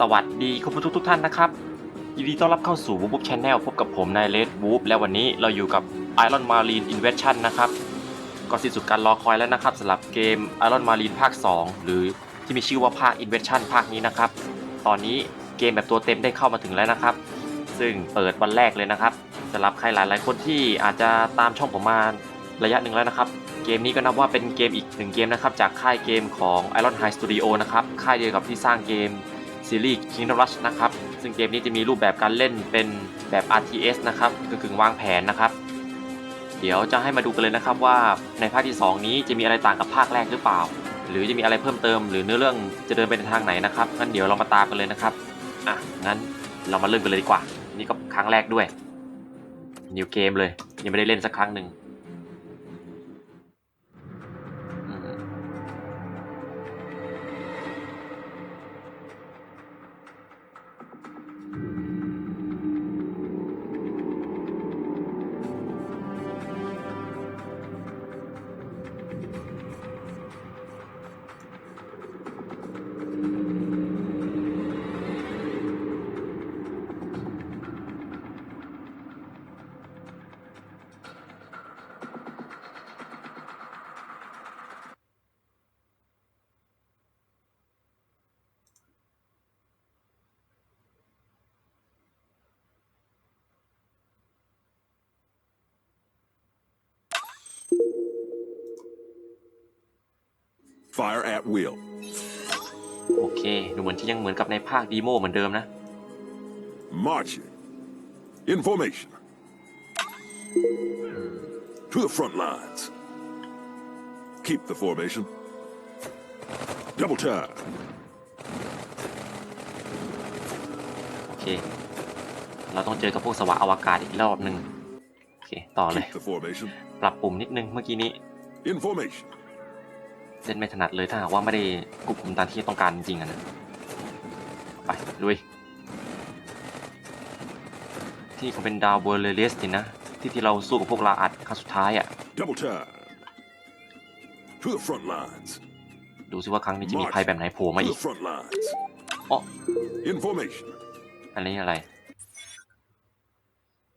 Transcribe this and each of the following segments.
สวัสดีคุณผู้ชมทุกท่านนะครับ ยินดีต้อนรับเข้าสู่ w o o b Channel พบกับผมนายเลดวูบและวันนี้เราอยู่กับ Iron Marine Invasion นะครับ ก็สิ้นสุดการรอคอยแล้วนะครับสำหรับเกม Iron Marine ภาค 2 หรือที่มีชื่อว่าภาค Invasion ภาคนี้นะครับ ตอนนี้เกมแบบตัวเต็มได้เข้ามาถึงแล้วนะครับ ซึ่งเปิดวันแรกเลยนะครับสำหรับใครหลาย ๆ คนที่อาจจะตามช่องผมมาระยะหนึ่งแล้วนะครับเกมนี้ก็นับว่าเป็นเกมอีกหนึ่งเกมนะครับจากค่ายเกมของ Iron High Studio นะครับค่ายเดียวกับที่สร้างเกม ซีรีส์ Kingdom Rush นะครับ ซึ่งเกมนี้จะมีรูปแบบการเล่นเป็นแบบ RTS นะครับกึ่งวางแผนนะครับ เดี๋ยวจะให้มาดูกันเลยนะครับว่าในภาคที่ 2 นี้จะมีอะไรต่างกับภาคแรกหรือเปล่า หรือจะมีอะไรเพิ่มเติม หรือเนื้อเรื่องจะเดินไปในทางไหนนะครับงั้นเดี๋ยวเรามาตามกันเลยนะครับอะงั้นเรามาเริ่มกันเลยดีกว่า นี่ก็ครั้งแรกด้วยนิวเกมเลยยังไม่ได้เล่นสักครั้งหนึ่ง Fire at will. โอเค ดูเหมือนที่ยังเหมือนกับในภาคดีโมเหมือนเดิมนะ Marching. In formation. To the front lines. Keep the formation. Double time. โอเค เราต้องเจอกับพวกสวะอวกาศอีกรอบหนึ่งโอเค ต่อเลย Keep the formation. ปรับปุ่มนิดนึงเมื่อกี้นี้ In formation. เล่นไม่ถนัดเลยถ้าหากว่าไม่ได้ควบคุมตามที่ต้องการจริงๆอะนะไปลุยที่เขาเป็นดาวเบอร์เลเลียสนี่นะ ที่ที่เราสู้กับพวกลาอัดครั้งสุดท้ายอะ Double time. To the front lines. ดูซิว่าครั้งนี้จะมีภัยแบบไหนโผล่มา To อี the ก front lines. อ๋อ In formation. อันนี้อะไร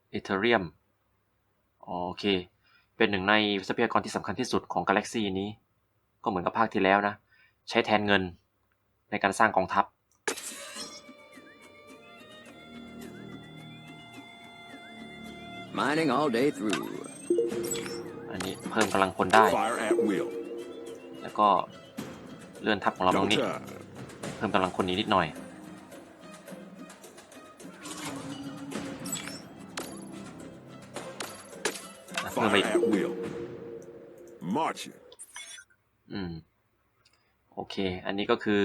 เอเธเรียมโอเค เป็นหนึ่งในทรัพยากรที่สำคัญที่สุดของกาแล็กซีนี้ ก็เหมือนกับภาคที่แล้วนะ ใช้แทนเงินในการสร้างกองทัพ Mining all day through. อันนี้เพิ่มกำลังพลได้ Fire at will. แล้วก็เลื่อนทัพของเราตร Double งนี้ time. เพิ่มกำลังคนนี้นิดหน่อยอะเพิ่มไป Fire อีก at will. Marching. อืม โอเค อันนี้ก็คือ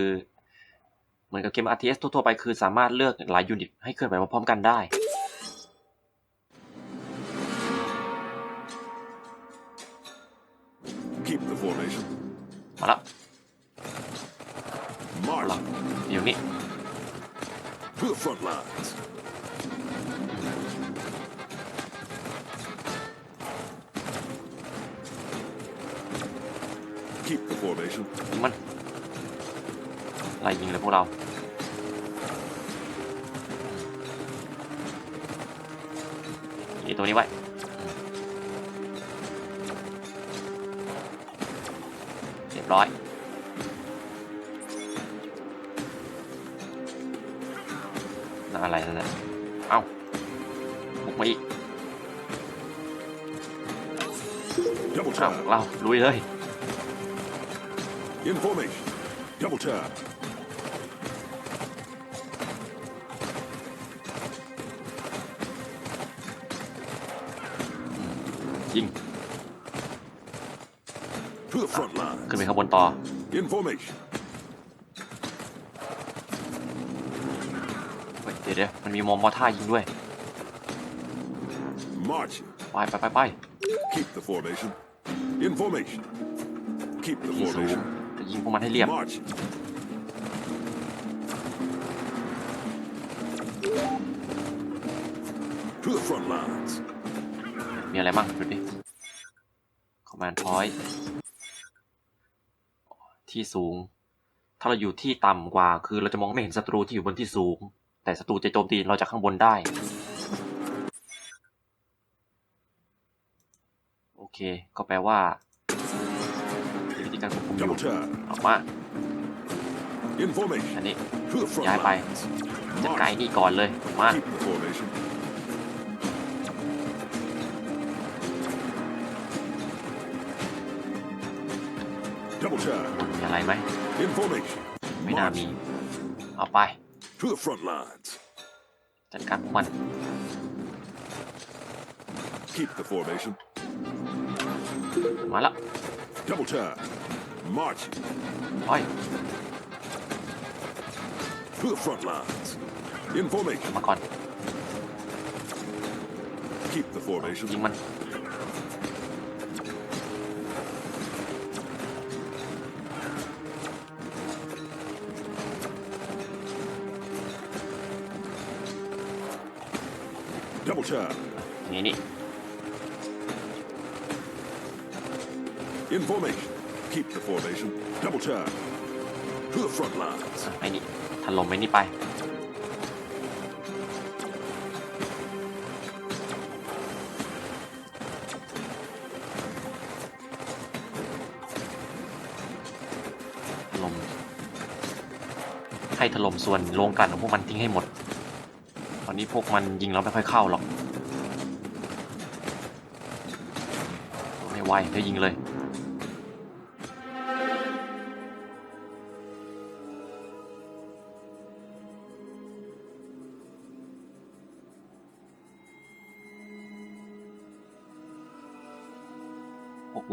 เหมือนกับเกม RTS ทั่วๆไปคือสามารถเลือกหลายยูนิตให้เคลื่อนไหวพร้อมๆกันได้ Keep the formation. มาแล้ว Marching. อยู่นี่ To the front lines. Keep the formation. ยิงมันไล่ยิงเลยพวกเรา อีตัวนี้ไว้ เรียบร้อยนั่นอะไรนั่นน่ะเอ้าบุกมาอีก Double เอ้า time. เราลุยเลย In formation. Double time. ยิง To the front ขึ้นไป lines. ข้างบนต่อ In formation. เฮ้ยเดี๋ยวเดี๋ยวมันมีมอมมอท่ายิงด้วย Marching. ไปไปไปไป Keep the formation. In formation. Keep the ที่สูง formation. จะยิงพวกมันให้เรียบ Marching. To the front lines. มีอะไรบ้างดูดิ command point ที่สูง ถ้าเราอยู่ที่ต่ำกว่า คือเราจะมองไม่เห็นศัตรูที่อยู่บนที่สูง แต่ศัตรูจะโจมตีเราจากข้างบนได้ โอเค ก็แปลว่า มีวิธีการควบคุมอยู่ Double tap. ออกมา In formation. อันนี้ To the front ย้ายไป lines. จัดการ March. ไอ้นี่ก่อนเลยมา Keep the formation. Double tap. มีอะไรไหม In formation. ไม่น่า March. มี เอาไป To the front lines. จัดการพวกมัน Keep the formation. มาละ Double tap. March. โอ้ย To the front lines. In formation. มาก่อน Keep the formation. ยิงมัน Double tap. นี่นี่ In formation. Keep the formation. Double tap. To the front lines. ไอ้นี่ถล่มไอ้นี่ไป ถล่ม ให้ถล่มส่วนโรงกลั่นของพวกมันทิ้งให้หมด ตอนนี้พวกมันยิงเราไม่ค่อยเข้าหรอก ไม่ไหวเดี๋ยวยิงเลย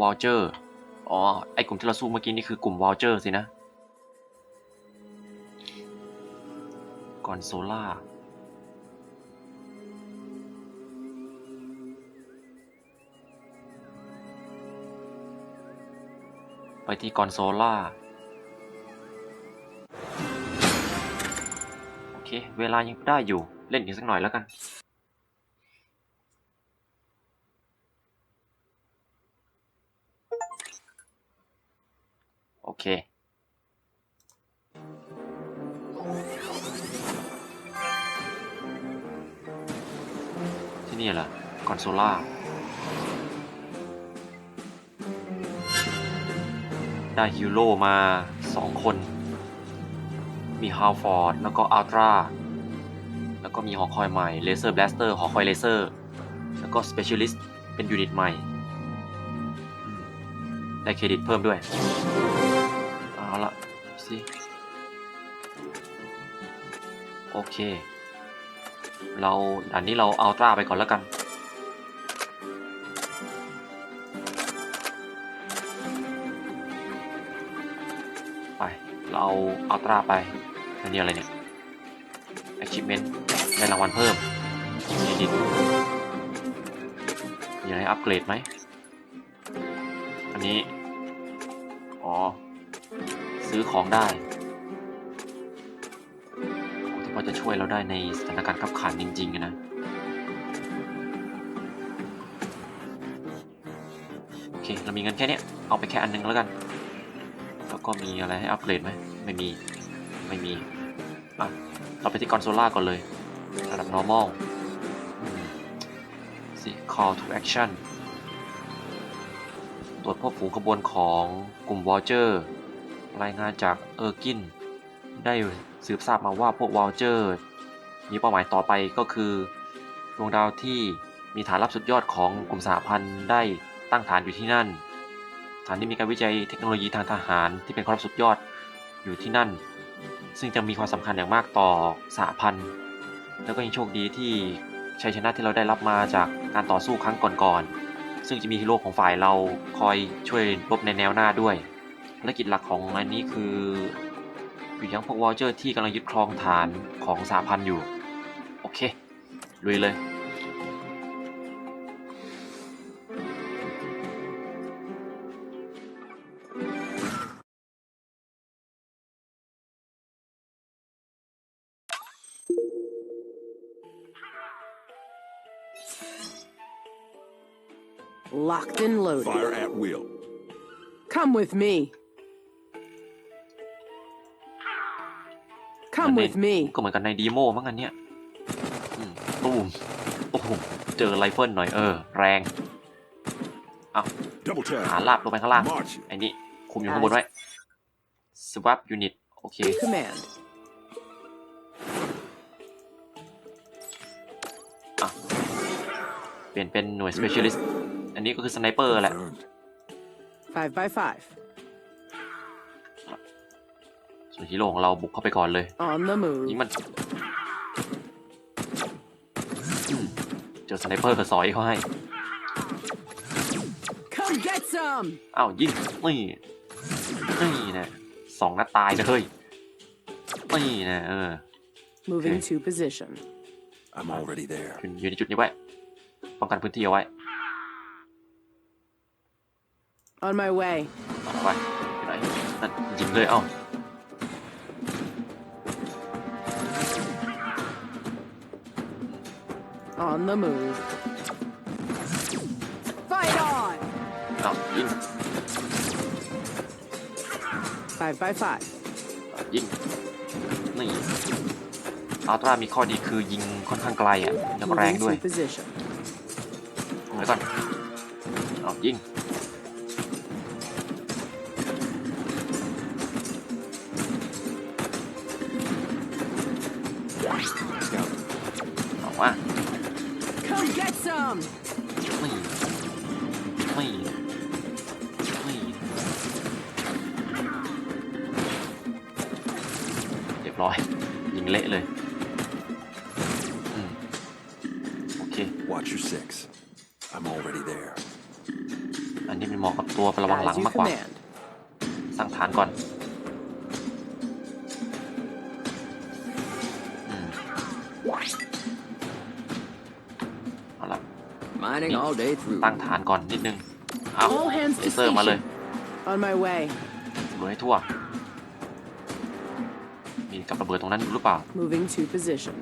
วอลเจอร์อ๋อ ไอกลุ่มที่เราสู้เมื่อกี้นี่คือกลุ่มวอลเจอร์สินะ ก่อนโซล่าไปที่กอนโซล่า โอเค เวลายังได้อยู่ เล่นอีกสักหน่อยแล้วกัน โอเค ที่นี่เหรอ คอนโซล่า ได้ฮีโร่มาสองคน มีฮาวฟอร์ด แล้วก็อัลตร้าแล้วก็มีหอคอยใหม่ เลเซอร์ b บลสเตอร์ หอคอยเลเซอร์ แล้วก็สเปเชียลิสต์ เป็นยูนิตใหม่ ได้เครดิตเพิ่มด้วย เอาละสิโอเค เราอันนี้เราเอัลตราไปก่อนแล้วกัน ไป เราเอัลตราไปอันนี้อะไรเนี่ย achievement ได้รางวัลเพิ่มเครดิตมีอะไรอัปเกรดไหม อันนี้ อ๋อ ซื้อของได้ที่พอจะช่วยเราได้ในสถานการณ์ขับขันจริงๆนะโอเค เรามีเงินแค่เนี้ยเอาไปแค่อันนึงแล้วกัน แล้วก็มีอะไรให้อัปเกรดไหมไม่มี ไม่มีอะเราไปที่คอนโซล่าก่อนเลย ระดับ normal สิ call to action ตรวจพบฝูงขบวนของกลุ่มวอเจอร์ รายงานจากเออร์กิน ได้สืบทราบมาว่าพวกวอลเจอร์มีเป้าหมายต่อไปก็คือดวงดาวที่มีฐานรับสุดยอดของกลุ่มสหพันธ์ได้ตั้งฐานอยู่ที่นั่น ฐานที่มีการวิจัยเทคโนโลยีทางทหารที่เป็นความลับสุดยอดอยู่ที่นั่น ซึ่งจะมีความสำคัญอย่างมากต่อสหพันธ์แล้วก็ยังโชคดีที่ชัยชนะที่เราได้รับมาจากการต่อสู้ครั้งก่อนๆซึ่งจะมีฮีโร่ของฝ่ายเราคอยช่วยรบในแนวหน้าด้วย ภารกิจหลักของอันนี้คืออยู่ยังพวกวอลเจอร์ที่กำลังยึดครองฐานของสหพันธ์อยู่ โอเคลุยเลย Locked and loaded. Fire at will. Come with me. Come with me. ก็เหมือนกันในดีโมมั้งอันเนี้ยอืมตูมโอ้โหเจอไรเฟิลหน่อยเออ แรง Double หา tap. ลาบลงไปข้างล่าง March. ไอ้นี่คุมอยู่ข้างบนไว้ swap unit โอเค Command. เปลี่ยนเป็นหน่วย specialist อันนี้ก็คือสไนเปอร์แหละ Confirmed. Five by five. ฮีโร่ของเราบุกเข้าไปก่อนเลย On the ยิง move. มันอืมเจอสไนเปอร์กระสอยเขาให้ Come get some. อ้าวยิงนี่นี่นะสองนัดตายนะเฮ้ยนี่นะเออ Moving Okay. to position. I'm already there. อยู่อยู่ในจุดนี้ไว้ป้องกันพื้นที่เอาไว้ On my way. เอาไว้อยู่ไหนนั่นยิงเลยเอ้า On the move. Fight on. เอ้ายิง Five by five. ยิง นี่อัลตร้ามีข้อดีคือยิงค่อนข้างไกลอะแล้วก็แรง Moving ด้วย to position. เอาไว้ก่อนเอายิง เค Watch your six. I'm already there. อันนี้มันเหมาะกับตัวระวังหลัง As you มากกว่า command. สร้างฐานก่อนอืมเอาละ Mining all day through. ตั้งฐานก่อนนิดนึงเอา All hands เล to เซอร์มาเลย station. On my way. ดูให้ทั่ว มีกับระเบิดตรงนั้นอยู่หรือเปล่า Moving to position.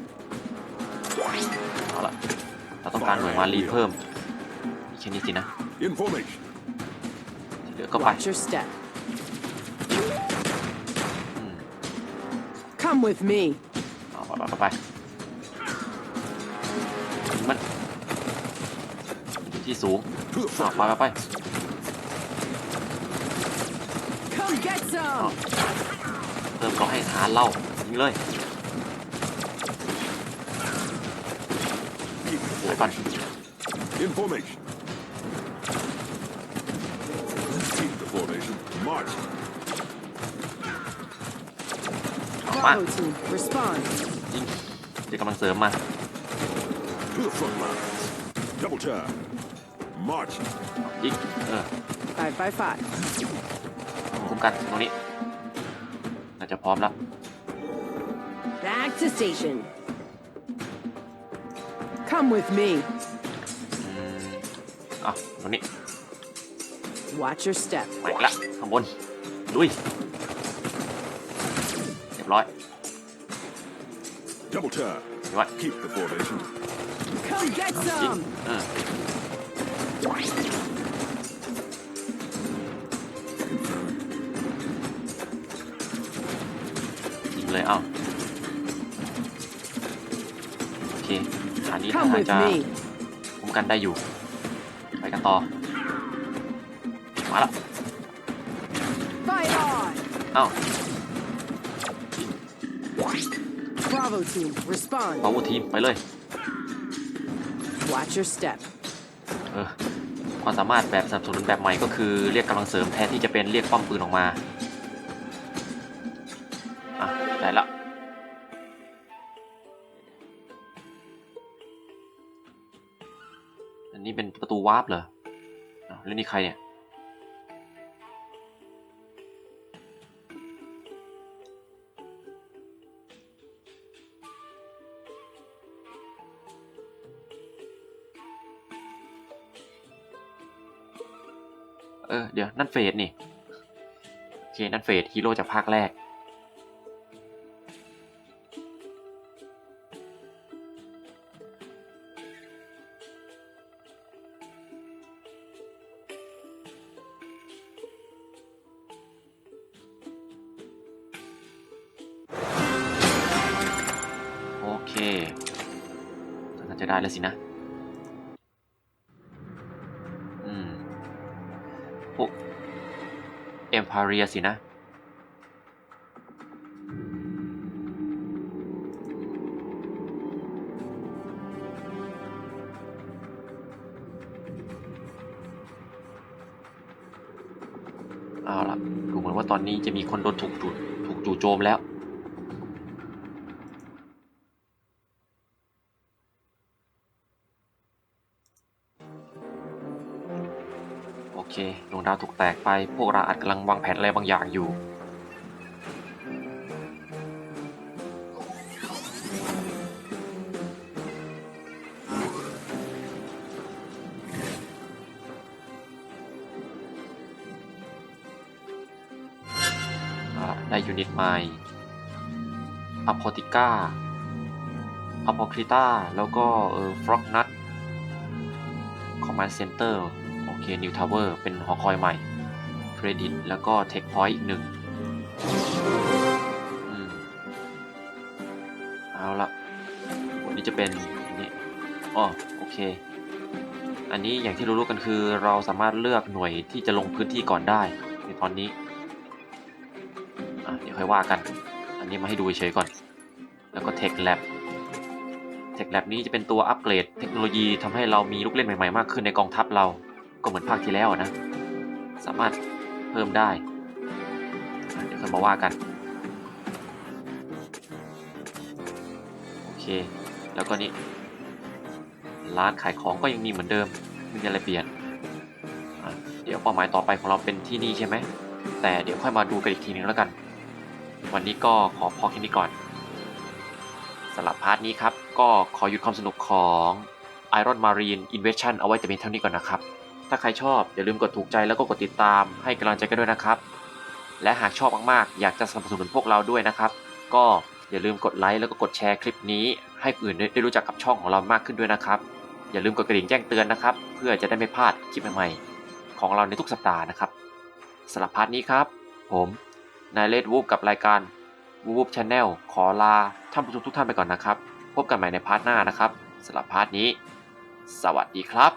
การหน่วยมารีเพิ่มมีแค่นี้สินะ In formation. ที่เหลือก็ไป Watch your step. อืม Come with me. เอาไปไปไปยิงมันอยู่ที่สูง To the เอา front. ไปไปไป Come get some. เริ่มก็ให้ฐานเล่ายิงเลย Keep the ไป ก่อน formation. In formation. Keep the formation. March. เอามา Bravo team. Respond. ยิงเดี๋ยวกำลังเสริมมา To the front lines. Double tap. March. ยิงเออ Five by five. คุ้มกันตรงนี้น่าจะพร้อมแล้ว Back to station. Come with me. อืมอ่ะตรงนี้ Watch your step. มาอีกละข้างบนลุยเรียบร้อย Double tap. เรียบร้อย Keep the formation. Come get ยิง some. เออ Confirmed. ยิงเลยเอ้า อันนี้ถ้า Come หาก with จะ me. คุ้มกันได้อยู่ ไปกันต่อ มาละ Fight on. เอ้า Bravo team. Respond. พาวเวอร์ทีม ไปเลย Watch your step. เออความสามารถแบบสนับสนุนแบบใหม่ก็คือเรียกกำลังเสริมแทนที่จะเป็นเรียกป้อมปืนออกมา นนี้เป็นประตูวาร์ปเหรออ้าวแล้วนี่ใครเนี่ย เออ เดี๋ยว นั่นเฟสนี่ โอเค นั่นเฟสฮีโร่จากภาคแรก น่าจะสินะ อืม พวกเอ็มพาเรียสินะ เอาล่ะ ดูเหมือนว่าตอนนี้จะมีคนโดนถูกจูถูกจู่โจมแล้ว อเคดวงดาวถูกแตกไป พวกเราอาจกำลังวางแผนอะไรบางอย่างอยู่ ได้ยูนิตใหม่อพอติก้าอพอคริต้า แล้วก็เออฟล็อกนัทคอมมานด์เซ็นเตอร์ เคนิวทาวเวอร์เป็นหอคอยใหม่เครดิตแล้วก็เทคพอยต์อีกหนึ่งอเอาละวันนี้จะเป็นอันนี้อ๋อโอเค อันนี้อย่างที่รู้ๆกันคือเราสามารถเลือกหน่วยที่จะลงพื้นที่ก่อนได้ในตอนนี้เดี๋ยวค่อยว่ากัน อันนี้มาให้ดูเฉยก่อน แล้วก็ Tech Lab Tech Lab นี้จะเป็นตัวอัปเกรดเทคโนโลยีทำให้เรามีลูกเล่นใหม่ๆมากขึ้นในกองทัพเรา ก็เหมือนภาคที่แล้วนะ สามารถเพิ่มได้ เดี๋ยวค่อยมาว่ากัน โอเค แล้วก็นี่ร้านขายของก็ยังมีเหมือนเดิมไม่มีอะไรเปลี่ยน เดี๋ยวเป้าหมายต่อไปของเราเป็นที่นี่ใช่ไหม แต่เดี๋ยวค่อยมาดูกันอีกทีนึงแล้วกัน วันนี้ก็ขอพอแค่นี้ก่อนสำหรับพาร์ทนี้ครับ ก็ขอหยุดความสนุกของ Iron Marine Invasion เอาไว้แต่เพียงเท่านี้ก่อนนะครับ ถ้าใครชอบอย่าลืมกดถูกใจแล้วก็กดติดตามให้กำลังใจกันด้วยนะครับ และหากชอบมากๆ อยากจะสนับสนุนพวกเราด้วยนะครับ ก็อย่าลืมกดไลค์แล้วก็กดแชร์คลิปนี้ ให้คนอื่นได้รู้จักกับช่องของเรามากขึ้นด้วยนะครับ อย่าลืมกดกระดิ่งแจ้งเตือนนะครับ เพื่อจะได้ไม่พลาดคลิปใหม่ๆของเราในทุกสัปดาห์นะครับสำหรับพาร์ทนี้ครับ ผมนายเลดวูฟกับรายการวูฟชาแนลขอลาท่านผู้ชมทุกท่านไปก่อนนะครับ พบกันใหม่ในพาร์ทหน้านะครับสำหรับพาร์ทนี้ สวัสดีครับ